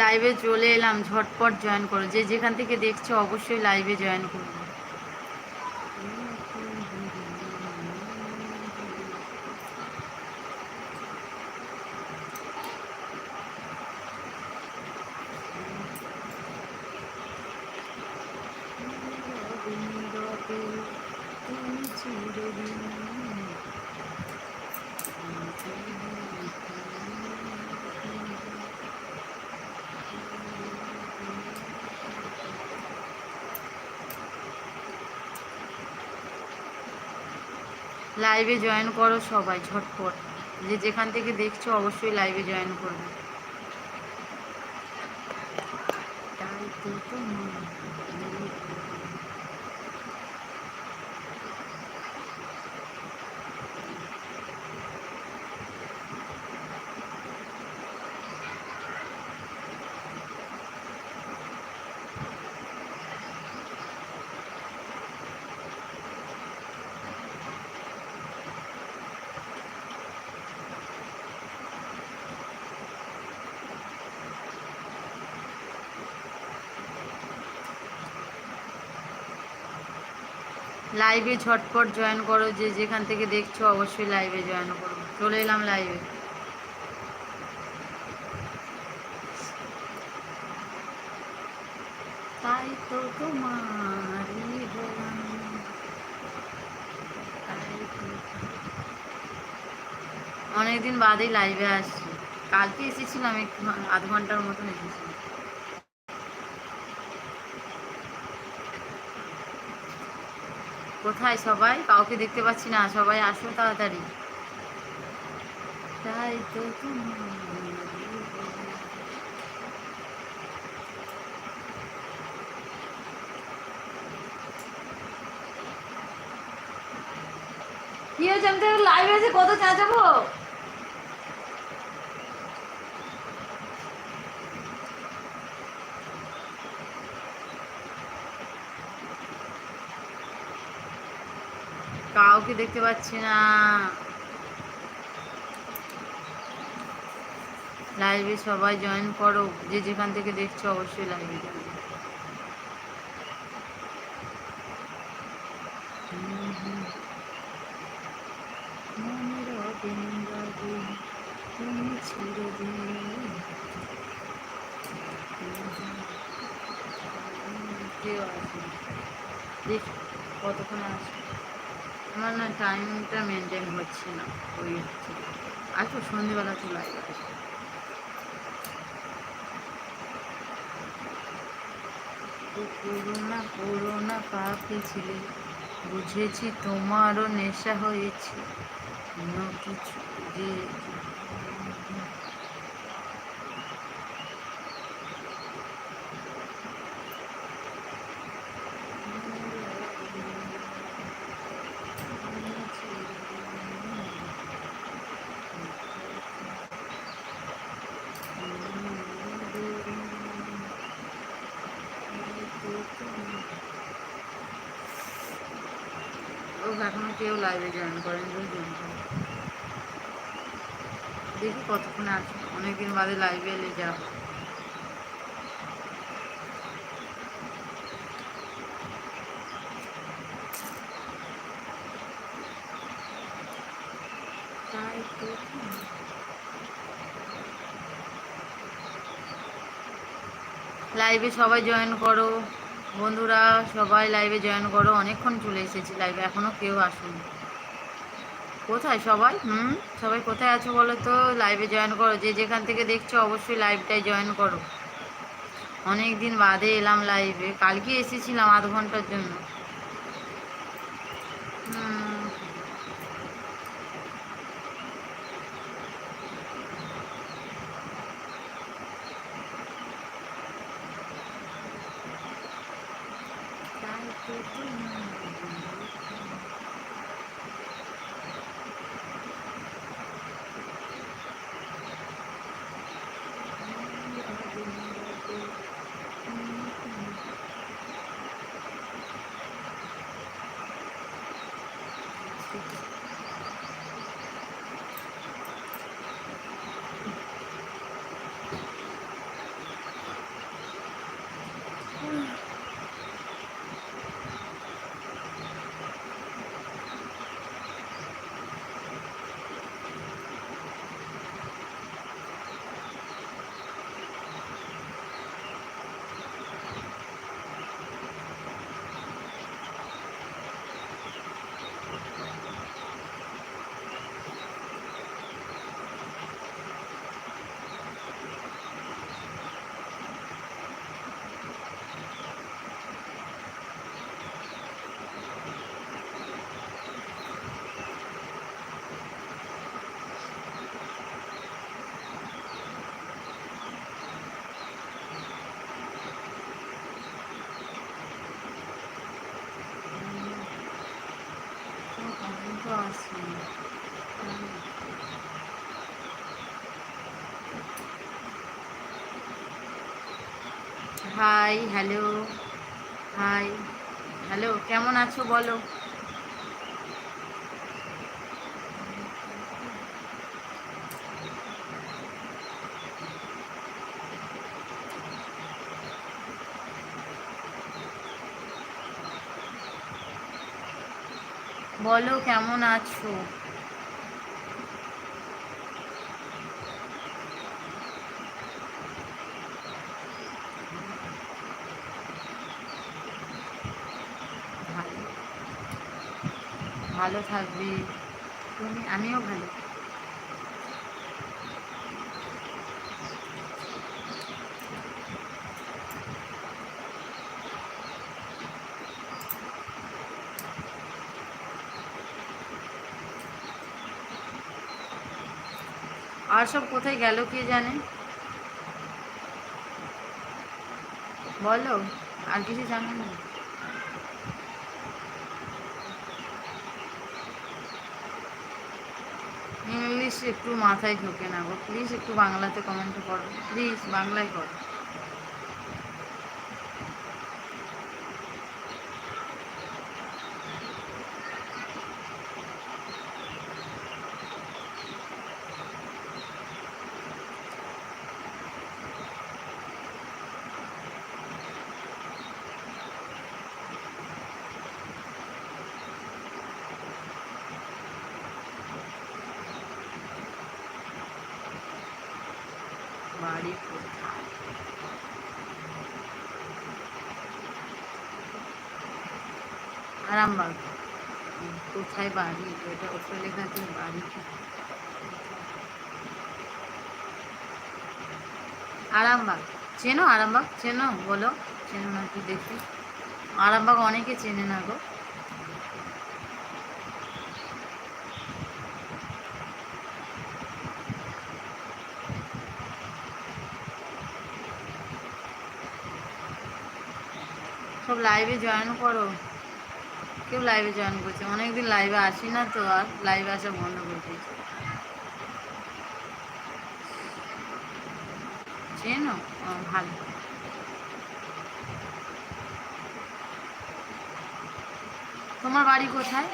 লাইভে চলে এলাম ঝটপট জয়েন করো। যে যেখান থেকে দেখছ অবশ্যই লাইভে জয়েন করো। লাইভে জয়েন করো সবাই ঝটপট। যে যেখান থেকে দেখছ অবশ্যই লাইভে জয়েন করবে। লাইভে ঝটপট জয়েন করো, যে যেখান থেকে দেখছ অবশ্যই লাইভে জয়েন করো। চলে এলাম লাইভে তাই তো তোমারই অনেকদিন বাদেই লাইভে আসছি। কালকে এসেছিলাম একটু, আধ ঘণ্টার মতন এসেছিলাম। কোথায় সবাই? কাউকে দেখতে পাচ্ছি না। সবাই আসো তাড়াতাড়ি। তাই তো কি হয়েছে? আমি তো লাইভে এসে কত চাচাবো কাউকে দেখতে পাচ্ছি না। লাইভে সবাই জয়েন করো। যে যেখান থেকে দেখছ অবশ্যই লাইভে জয়েন দেখ কতক্ষণ আসবে। আমার না টাইমটা মেনটেন হচ্ছে না, ওই হচ্ছে তো সন্ধেবেলা লাইভ আসবে। করোনা করোনা পাপে ছিলে? বুঝেছি তোমারও নেশা হয়েছে। অন্য কিছু যে ও এখনও কেউ লাইভে জয়েন করেন দেখি কতক্ষণে আছে। অনেকদিন বাদে লাইভে এলে তো। লাইভে সবাই জয়েন করো। বন্ধুরা, সবাই লাইভে জয়েন করো। অনেকক্ষণ চলে এসেছি লাইভে এখনও কেউ আসুন। কোথায় সবাই? হুম? সবাই কোথায় আছো বলো তো? লাইভে জয়েন করো। যে যেখান থেকে দেখছ, অবশ্যই লাইভটাই জয়েন করো। অনেক দিন বাদে এলাম লাইভে কালকে এসেছিলাম আধ ঘণ্টার জন্য হুম, তাই তো তোমার তো আসি হাই হ্যালো হাই হ্যালো কেমন আছো বলো? বলো কেমন আছো? ভালো থাকবি। তুমি, আমিও ভালো আর সব কোথায় গেল কে জানে? বলো, আর কিছু জানো না ইংলিশ একটু মাথায় ঢোকে না গো প্লিজ একটু বাংলাতে কমেন্ট করো। প্লিজ বাংলায় করো বাড়ি কোথায় আরামবাগ কোথায় বাড়ি? এটা ওটা লেখা আছে বাড়ি। আরামবাগ। চেনো আরামবাগ? চেনো? বলো। চেনো নাকি দেখি? আরামবাগ অনেকে চেনে না গো। সব লাইভে জয়েন করো। কেউ লাইভে জয়েন করছে। অনেকদিন লাইভে আসি না তো, আর লাইভে আসা বন্ধ করে দিয়েছি। চেনো? ভালো। তোমার বাড়ি কোথায়?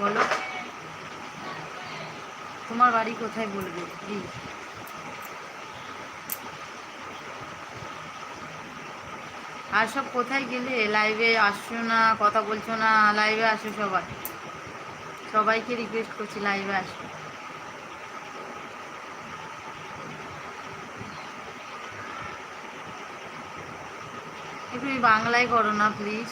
বলো। তোমার বাড়ি কোথায় বলবে প্লিজ আর সব কোথায় গেলে? লাইভে আসছো না? কথা বলছো না? লাইভে আসো সবাই। সবাইকে রিকোয়েস্ট করছি লাইভে আসো তুমি বাংলায় করো না প্লিজ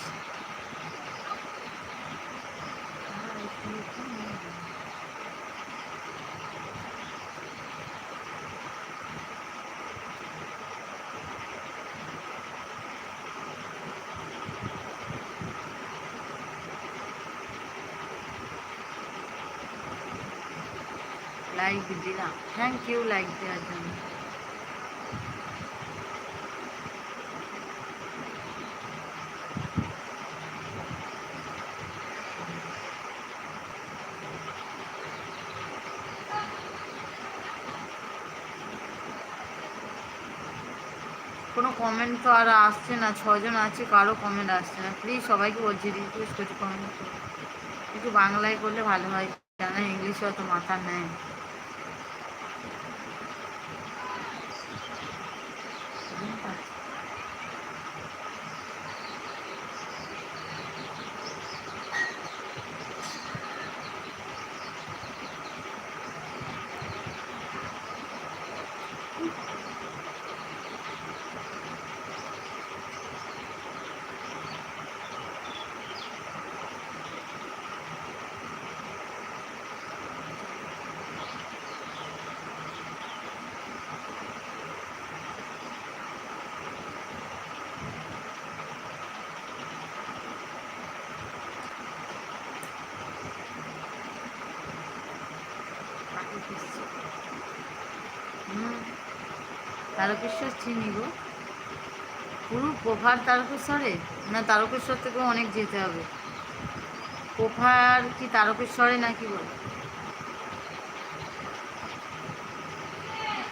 লাইক দিলাম থ্যাংক ইউ লাইক দেওয়ার জন্য। কোনো কমেন্ট তো আর আসছে না, ছজন আছে, কারও কমেন্ট আসছে না। প্লিজ সবাইকে বলছি রিকোয়েস্ট করছি কমেন্ট একটু বাংলায় করলে ভালো হয় কেন ইংলিশে অত মাথা নেয়। তারকেশ্বর চিনি গো। পুরো প্রভার তারকেশ্বরে? না, তারকেশ্বর থেকেও অনেক যেতে হবে। কোফার কি তারকেশ্বরে নাকি বল?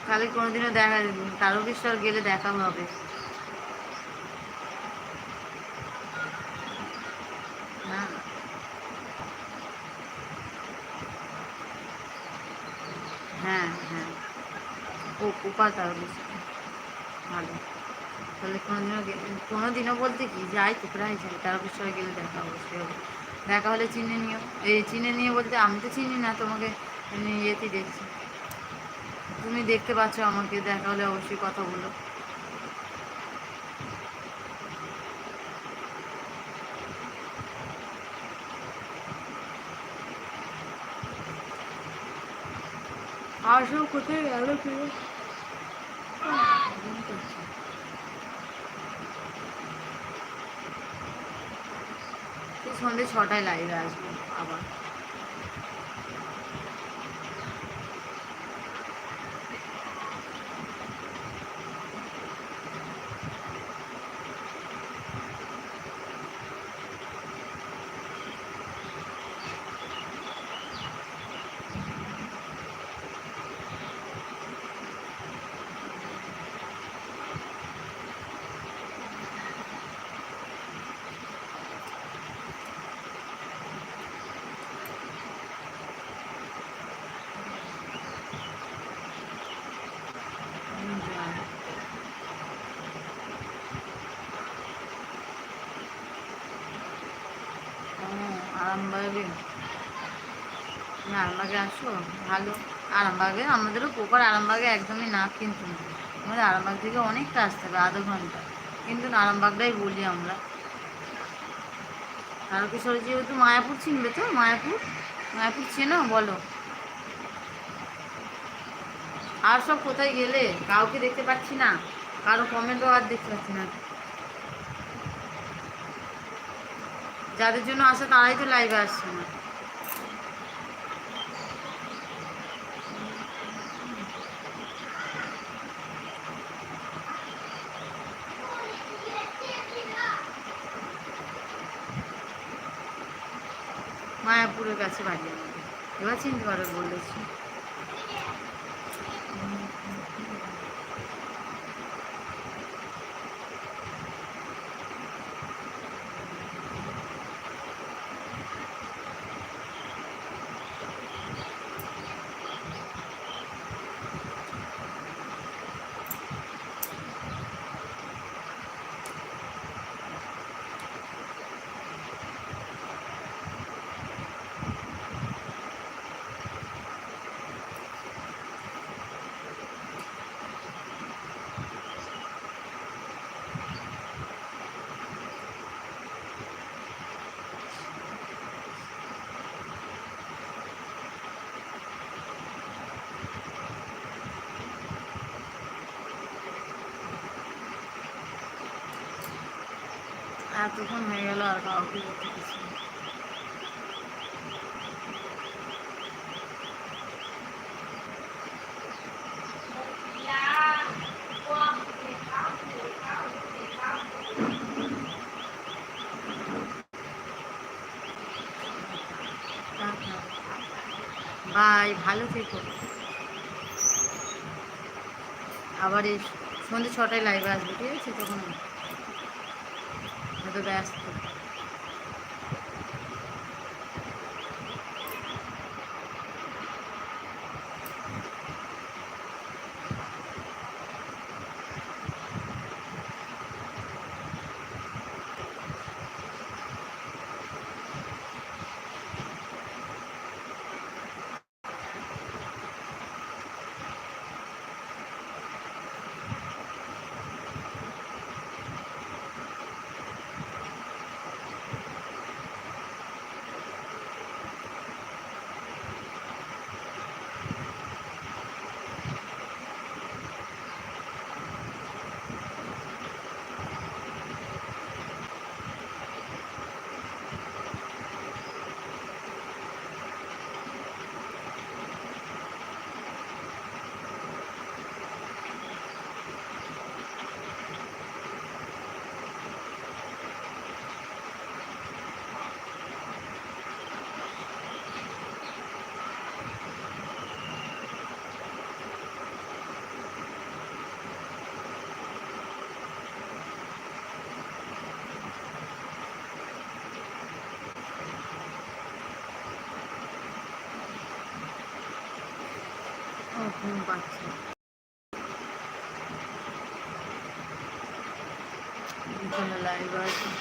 তাহলে কোনোদিনও দেখা তারকেশ্বর গেলে দেখা হবে। হ্যাঁ হ্যাঁ। ও কোপা তারকেশ্বর। ভালো। তাহলে কোনোদিনও কোনোদিনও বলতে কি, যাই তো প্রায় যাই তারকেশ্বরে গেলে দেখা অবশ্যই হবে। দেখা হলে চিনে নিও। এই চিনে নিয়ে বলতে আমি তো চিনি না, তোমাকে ইয়েতেই দেখছি। তুমি দেখতে পাচ্ছ আমাকে, দেখা হলে অবশ্যই কথা বলো। আর সব কোথায় গেল? ফিরে সন্ধ্যে ছটায় লাইভে আসব আবার আরামবাগে তুমি আরামবাগে আসো, ভালো। আরামবাগে, আমাদেরও পোপার আরামবাগে একদমই না, কিন্তু আমাদের আরামবাগ থেকে অনেকটা আসতে হবে, আধ ঘণ্টা। কিন্তু আরামবাগটাই বলি আমরা। তারকেশ্বরে যেহেতু মায়াপুর চিনবে তো? মায়াপুর? মায়াপুর চেনো? বলো। আর সব কোথায় গেলে? কাউকে দেখতে পাচ্ছি না। কারও কমেন্টও আর দেখতে পাচ্ছি না। যাদের জন্য আসে তারাই তো লাইভে আসছে না। মায়াপুরের কাছে বাড়ি এবার চিনতে পারো বলেছি এতক্ষণ হয়ে গেল আর কাউকে পাচ্ছি না। বাই, ভালো থেকো আবার এই সন্ধ্যে ছটায় লাইভে আসবে, ঠিক আছে তখন ব্যস্ত বিকেলে লাইভ আছে